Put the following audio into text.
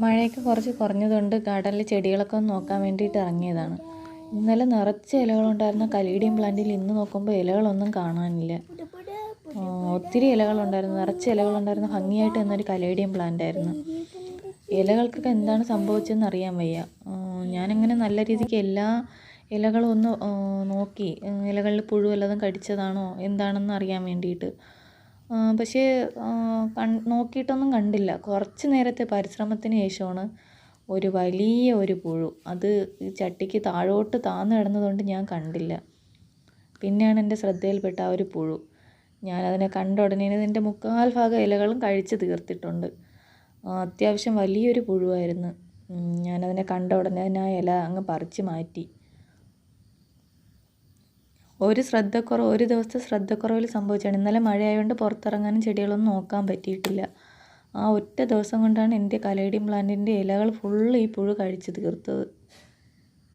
മഴയൊക്കെ കുറച്ച് കുറഞ്ഞതുകൊണ്ട് ഗാർഡനിൽ ചെടികളൊക്കെ ഒന്ന് നോക്കാൻ വേണ്ടിയിട്ട് ഇറങ്ങിയതാണ്. ഇന്നലെ നിറച്ച് ഇലകളുണ്ടായിരുന്ന കലീഡിയം പ്ലാന്റിൽ ഇന്ന് നോക്കുമ്പോൾ ഇലകളൊന്നും കാണാനില്ല. ഒത്തിരി ഇലകളുണ്ടായിരുന്നു. നിറച്ച് ഇലകളുണ്ടായിരുന്നു ഭംഗിയായിട്ട് നിന്നൊരു കലേഡിയം പ്ലാന്റ് ആയിരുന്നു. ഇലകൾക്കൊക്കെ എന്താണ് സംഭവിച്ചതെന്ന് അറിയാൻ വയ്യ. ഞാനങ്ങനെ നല്ല രീതിക്ക് എല്ലാ ഇലകളും ഒന്ന് നോക്കി. ഇലകളിൽ പുഴു വല്ലതും കടിച്ചതാണോ? എന്താണെന്ന് അറിയാൻ വേണ്ടിയിട്ട്. പക്ഷേ നോക്കിയിട്ടൊന്നും കണ്ടില്ല. കുറച്ച് നേരത്തെ പരിശ്രമത്തിന് ശേഷമാണ് ഒരു വലിയ ഒരു പുഴു. അത് ഈ ചട്ടിക്ക് താഴോട്ട് താന്ന് കിടന്നതുകൊണ്ട് ഞാൻ കണ്ടില്ല. പിന്നെയാണ് എന്റെ ശ്രദ്ധയിൽപ്പെട്ട ആ ഒരു പുഴു. ഞാനതിനെ കണ്ട ഉടനെ ഇതിന്റെ മുക്കാൽ ഭാഗം ഇലകളും കഴിച്ച് തീർത്തിട്ടുണ്ട്. അത്യാവശ്യം വലിയൊരു പുഴുവായിരുന്നു. ഞാനതിനെ കണ്ട ഉടനെ തന്നെ ആ ഇല അങ്ങ് പറിച്ച് മാറ്റി. ഒരു ശ്രദ്ധക്കുറവ് ഒരു ദിവസത്തെ ശ്രദ്ധക്കുറവിൽ സംഭവിച്ചാണ് ഇന്നലെ മഴയായതുകൊണ്ട് പുറത്തിറങ്ങാനും ചെടികളൊന്നും നോക്കാൻ പറ്റിയിട്ടില്ല. ആ ഒറ്റ ദിവസം കൊണ്ടാണ് എന്റെ കലേഡിയം പ്ലാന്റിന്റെ ഇലകൾ ഫുള്ള് ഈ പുഴു കഴിച്ച് തീർത്തത്.